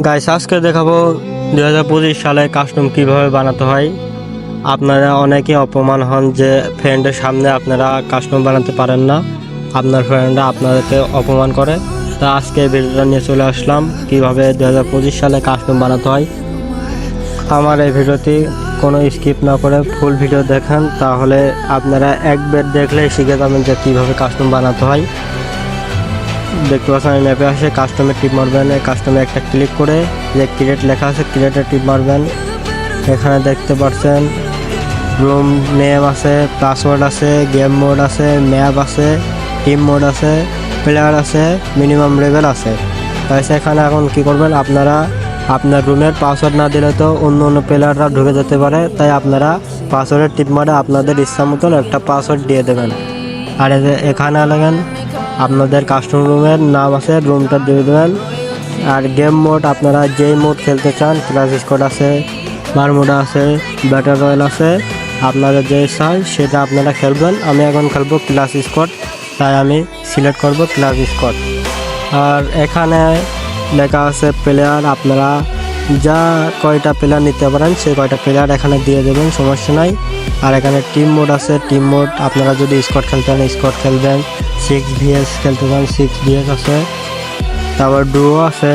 Guys আজকে দেখাবো দু হাজার পঁচিশ সালে কাস্টম কীভাবে বানাতে হয়। আপনারা অনেকে অপমান হন যে ফ্রেন্ডের সামনে আপনারা কাস্টম বানাতে পারেন না। আপনার ফ্রেন্ডরা আপনাদেরকে অপমান করে। তা আজকে ভিডিওটা নিয়ে চলে আসলাম, কীভাবে দু হাজার পঁচিশ সালে কাস্টম বানাতে হয়। আমার এই ভিডিওটি কোনো স্কিপ না করে ফুল ভিডিও দেখেন, তাহলে আপনারা একবার দেখলেই শিখে যাবেন যে কীভাবে কাস্টম বানাতে হয়। দেখতে পাচ্ছেন ম্যাপে আসে কাস্টমে টিপ মারবেন কাস্টমে একটা ক্লিক করে যে ক্রিয়েট লেখা আছে ক্রিয়েটে টিপ মারবেন। এখানে দেখতে পাচ্ছেন রুম নেম আছে পাসওয়ার্ড আছে গেম মোড আছে ম্যাপ আছে টিম মোড আছে প্লেয়ার আছে মিনিমাম লেভেল আছে। তাই সেখানে এখন কি করবেন, আপনারা আপনার রুমের পাসওয়ার্ড না দিলে তো অন্য অন্য প্লেয়াররা ঢুকে যেতে পারে, তাই আপনারা পাসওয়ার্ডের টিপ মারে আপনাদের ইচ্ছা মতন একটা পাসওয়ার্ড দিয়ে দেবেন। আর এখানে লাগেন আপনাদের কাস্টমার রুমের নাম আছে রুমটা দিয়ে দেবেন। আর গেম মোড আপনারা যেই মোড খেলতে চান ক্লাস স্কোয়াড আছে বারমুডা আছে ব্যাটার রয়্যাল আছে আপনারা যে হয় সেটা আপনারা খেলবেন। আমি এখন খেলব ক্লাস স্কোয়াড তাই আমি সিলেক্ট করব ক্লাস স্কোয়াড আর এখানে লেখা আছে প্লেয়ার আপনারা যা কয়টা প্লেয়ার নিতে পারেন, সেই কয়টা প্লেয়ার এখানে দিয়ে দেবেন, সমস্যা নাই। আর এখানে টিম মোড আছে টিম মোড আপনারা যদি স্কোয়াড খেলতে চান স্কোয়াড খেলবেন। সিক্স ভিএস খেলতে চান সিক্স ভিএস আছে। তারপর ডুও আছে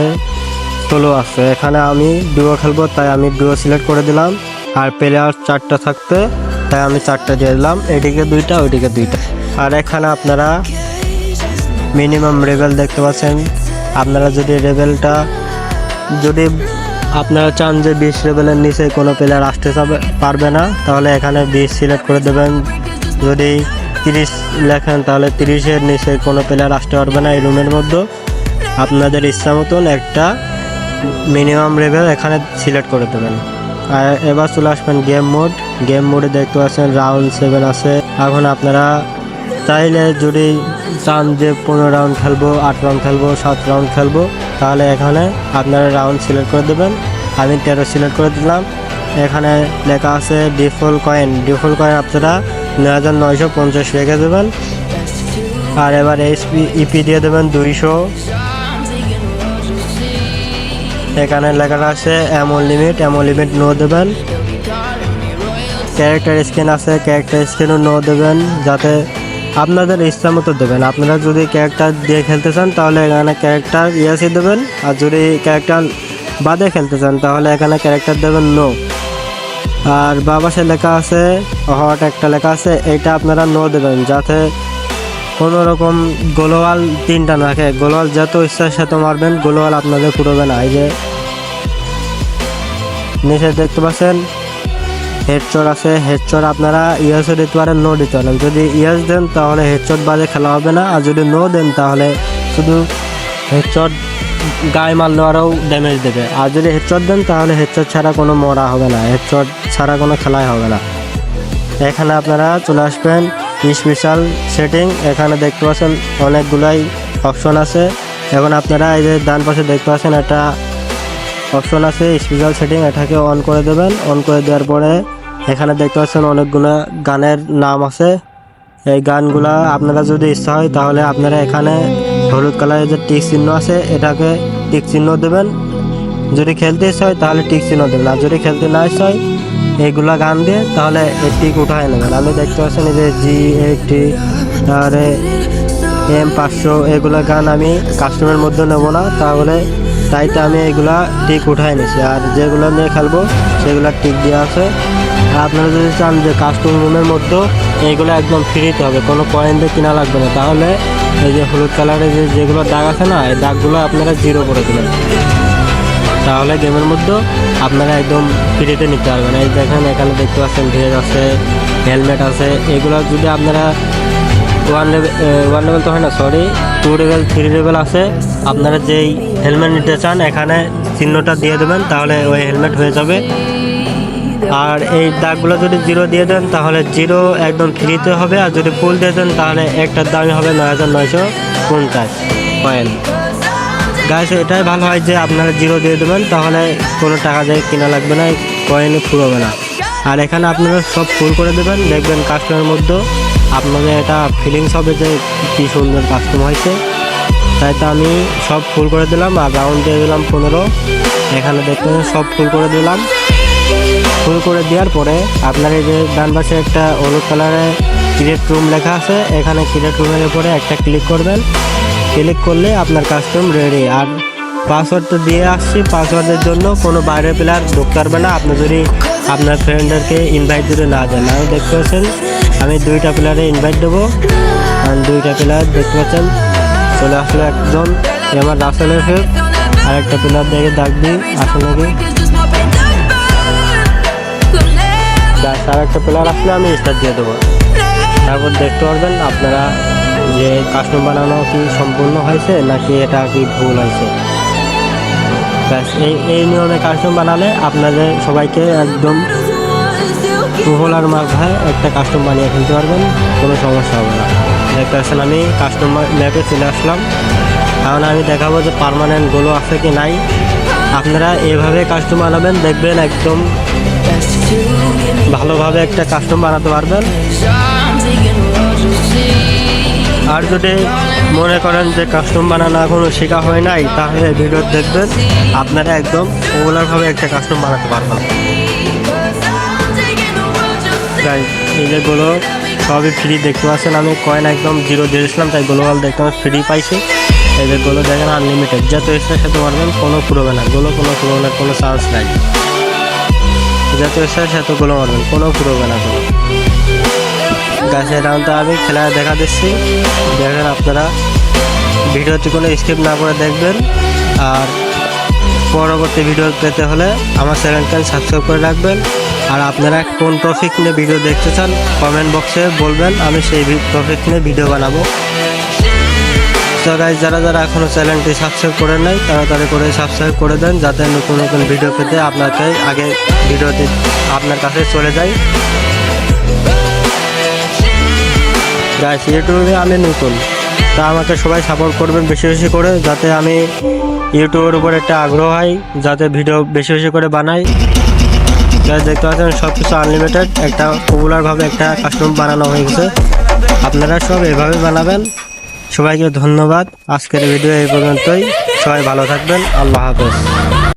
সোলো আছে। এখানে আমি ডুও খেলব, তাই আমি ডুও সিলেক্ট করে দিলাম। আর প্লেয়ার চারটা থাকতে, তাই আমি চারটা দিয়ে দিলাম। এদিকে দুইটা, ওইদিকে দুইটা। আর এখানে আপনারা মিনিমাম লেভেল দেখতে পাচ্ছেন। আপনারা যদি লেভেলটা যদি আপনারা চান যে বিশ লেভেলের নিচে কোনো প্লেয়ার আসতে পারবে না, তাহলে এখানে বিশ সিলেক্ট করে দেবেন। যদি তিরিশ লেখেন, তাহলে তিরিশের নিচে কোনো প্লেয়ার আসতে পারবে না এই রুমের মধ্যে। আপনাদের ইচ্ছা মতন একটা মিনিমাম লেভেল এখানে সিলেক্ট করে দেবেন। আর এবার চলে আসবেন গেম মোড গেম মোডে দেখতে পাচ্ছেন রাউন্ড সেভেন আছে। এখন আপনারা চাইলে যদি চান যে পনেরো রাউন্ড খেলব, আট রাউন্ড খেলব, সাত রাউন্ড খেলব, তাহলে এখানে আপনারা রাউন্ড সিলেক্ট করে দেবেন। আমি তেরো সিলেক্ট করে দিলাম। এখানে লেখা আছে ডিফল কয়েন। ডিফল কয়েন আপনারা নয় হাজার নয়শো পঞ্চাশ রেখে দেবেন। আর এবার এইচপি ইপি দিয়ে দেবেন দুইশো। এখানে লেখা আছে এমন লিমিট এমন লিমিট নো দেবেন। ক্যারেক্টার স্ক্রিন আছে, ক্যারেক্টার স্ক্রিনও নো দেবেন, যাতে আপনাদের ইচ্ছা মতো দেবেন। আপনারা যদি ক্যারেক্টার দিয়ে খেলতে চান, তাহলে এখানে ক্যারেক্টার ইয়াসি দেবেন। আর যদি ক্যারেক্টার বাদে খেলতে চান, তাহলে এখানে ক্যারেক্টার দেবেন নো আর বাবাসে লেখা আছে, হট একটা লেখা আছে, এটা আপনারা নো দেবেন, যাতে কোনো রকম গোলওয়াল তিনটা না রাখে গোলওয়াল যত ইচ্ছার সাথে মারবেন, গোলওয়াল আপনাদের পুরোবে না। এই যে, নিচে দেখতে পাচ্ছেন হেডচট আছে হেডচট আপনারা ইয়েসও দিতে পারেন নো দিতে পারেন। যদি ইয়েস দেন, তাহলে হেডচট বাজে খেলা হবে না। আর যদি নো দেন, তাহলে শুধু হেডচট গায়ে মারলে আরও ড্যামেজ দেবে। আর যদি হেডচট দেন, তাহলে হেডচট ছাড়া কোনো মরা হবে না। হেডচট ছাড়া কোনো খেলাই হবে না। এখানে আপনারা চলে আসবেন। স্পেশাল সেটিং এখানে দেখতে পাচ্ছেন অনেকগুলাই অপশন আছে। এখন আপনারা এই যে ডান পাশে দেখতে পাচ্ছেন একটা অপশন আছে স্পেশাল সেটিং এটাকে অন করে দেবেন। অন করে দেওয়ার পরে এখানে দেখতে পাচ্ছেন অনেকগুলো গানের নাম আছে। এই গানগুলা আপনারা যদি ইচ্ছা হয়, তাহলে আপনারা এখানে হলুদ কালারের যে টিক চিহ্ন আছে, এটাকে টিক চিহ্ন দেবেন। যদি খেলতে ইচ্ছা হয়, তাহলে টিক চিহ্ন দেবেন। আর যদি খেলতে না ইচ্ছা হয়, এইগুলা গান দিয়ে, তাহলে এই টিক উঠায় নেবেন। আমি দেখতে পাচ্ছেন এই যে জি এইটি তারপরে এম, পাঁচশো, এগুলো গান আমি কাস্টমের মধ্যে নেব না। তাহলে তাই তো আমি এগুলা টিক উঠাই নিছি। আর যেগুলো নিয়ে খেলব, সেগুলো টিক দেওয়া আছে। আর আপনারা যদি চান যে কাস্টম রুমের মধ্যে এইগুলো একদম ফ্রিতে হবে, কোনো দিয়ে কিনা লাগবে না। তাহলে এই যে হলুদ কালারের যে যেগুলো দাগ আছে না, এই দাগগুলো আপনারা জিরো করে দেবেন। তাহলে গেমের মধ্যে আপনারা একদম ফ্রিতে নিতে পারবেন। এই দেখেন, এখানে দেখতে পাচ্ছেন ড্রেস আছে হেলমেট আছে, এগুলো যদি আপনারা ওয়ান লেভেল ওয়ান লেভেল তো হয় না sorry two level three level আছে, আপনারা যেই হেলমেট নিতে চান, এখানে চিহ্নটা দিয়ে দেবেন, তাহলে ওই হেলমেট হয়ে যাবে। আর এই দাগগুলো যদি জিরো দিয়ে দেন তাহলে জিরো একদম ফ্রিতে হবে আর যদি ফুল দিয়ে দেন তাহলে একটার দামই হবে নয় হাজার নয়শো পঞ্চাশ কয়েন গাছ এটাই ভালো হয় যে আপনারা জিরো দিয়ে দেবেন তাহলে কোনো টাকা দিয়ে কিনা লাগবে না কয়েনে ফুরবে না। আর এখানে আপনারা সব ফুল করে দেবেন দেখবেন কাস্টমারের মধ্যে আপনাদের এটা ফিলিংস হবে যে কী সুন্দর কাস্টম হয়েছে। তাই তো আমি সব ফুল করে দিলাম আর রাউন্ড দিয়ে দিলাম পনেরো। এখানে দেখতে সব ফুল করে দিলাম। ফুল করে দেওয়ার পরে আপনার এই যে ডান পাশে একটা হলুদ কালারে ক্রিয়েট রুম লেখা আছে, এখানে ক্রিয়েট রুমের উপরে একটা ক্লিক করবেন। ক্লিক করলে আপনার কাস্টম রেডি আর পাসওয়ার্ড তো দিয়ে আসছি পাসওয়ার্ডের জন্য কোনো বাইরের প্লেয়ার ঢুকতে পারবে না। আপনি যদি আপনার ফ্রেন্ডদেরকে ইনভাইট দিতে না দেন। আমি দেখতে পাচ্ছেন, আমি দুইটা প্লেয়ারে ইনভাইট দেবো। আর দুইটা প্লেয়ার দেখতে পাচ্ছেন, চলে আসলো একজন। আমার রাসেলের ফের আরেকটা প্লেয়ার দেখে ডাক দিই আসলে আর একটা প্লেয়ার আসলে আমি স্টার্ট দিয়ে দেবো। তারপর দেখতে পারবেন আপনারা যে কাস্টম বানানো কি সম্পূর্ণ হয়েছে নাকি এটা কি ভুল হয়েছে। ব্যাস, এই এই নিয়মে কাস্টম বানালে আপনাদের সবাইকে একদম টুহলার মাথায় একটা কাস্টম বানিয়ে ফেলতে পারবেন, কোনো সমস্যা হবে না। দেখতে পাচ্ছেন আমি কাস্টম ম্যাপে চলে আসলাম। এখন আমি দেখাবো যে পারমানেন্ট গোলো আছে কি নাই। আপনারা এভাবে কাস্টম বানাবেন, দেখবেন একদম ভালোভাবে একটা কাস্টম বানাতে পারবেন। আর যদি মনে করেন যে কাস্টম বানানো এখনও শেখা হয় নাই, তাহলে ভিডিও দেখবেন আপনারা একদম রেগুলারভাবে একটা কাস্টম বানাতে পারবেন। তাই এই যেগুলো সবই ফ্রি দেখতে পাচ্ছেন আমি কয়েন একদম জিরো দিয়েছিলাম, তাই গ্লোবাল দেখতে ফ্রি পাইছি। এই যে গুলো দেখেন আনলিমিটেড যত ইচ্ছা খেতে পারবেন, কোনো ফুরবে না গুলো কোনো ফুরোনোর কোনো চান্স নাই। যত ইচ্ছা সেতগুলো মারবেন কোনো ফুরবে না কোনো। গাছের রাউন্ডটা আমি খেলায় দেখা দিচ্ছি। দেখেন আপনারা, ভিডিওটি কোনো স্কিপ না করে দেখবেন। আর পরবর্তী ভিডিও পেতে হলে আমার চ্যানেলটা সাবস্ক্রাইব করে রাখবেন। আর আপনারা কোন টপিক নিয়ে ভিডিও দেখতে চান কমেন্ট বক্সে বলবেন, আমি সেই টপিক নিয়ে ভিডিও বানাবো। তো গাইজ যারা যারা এখনও চ্যানেলটি সাবস্ক্রাইব করে নাই, তাড়াতাড়ি করে সাবস্ক্রাইব করে দেন, যাতে নতুন নতুন ভিডিও পেতে আপনাকে আগে ভিডিওটি আপনার কাছে চলে যায়। গাইস ইউটিউবে আমি নতুন। তা আমাকে সবাই সাপোর্ট করবেন বেশি বেশি করে, যাতে আমি ইউটিউবের উপর একটা আগ্রহ হয়, যাতে ভিডিও বেশি বেশি করে বানাই। যাই দেখতে পাচ্ছেন সব কিছু আনলিমিটেড একটা পপুলারভাবে একটা কাস্টম বানানো হয়ে গেছে আপনারা সব এভাবে বানাবেন। সবাইকে ধন্যবাদ। আজকের ভিডিও এই পর্যন্তই। সবাই ভালো থাকবেন। আল্লাহ হাফেজ।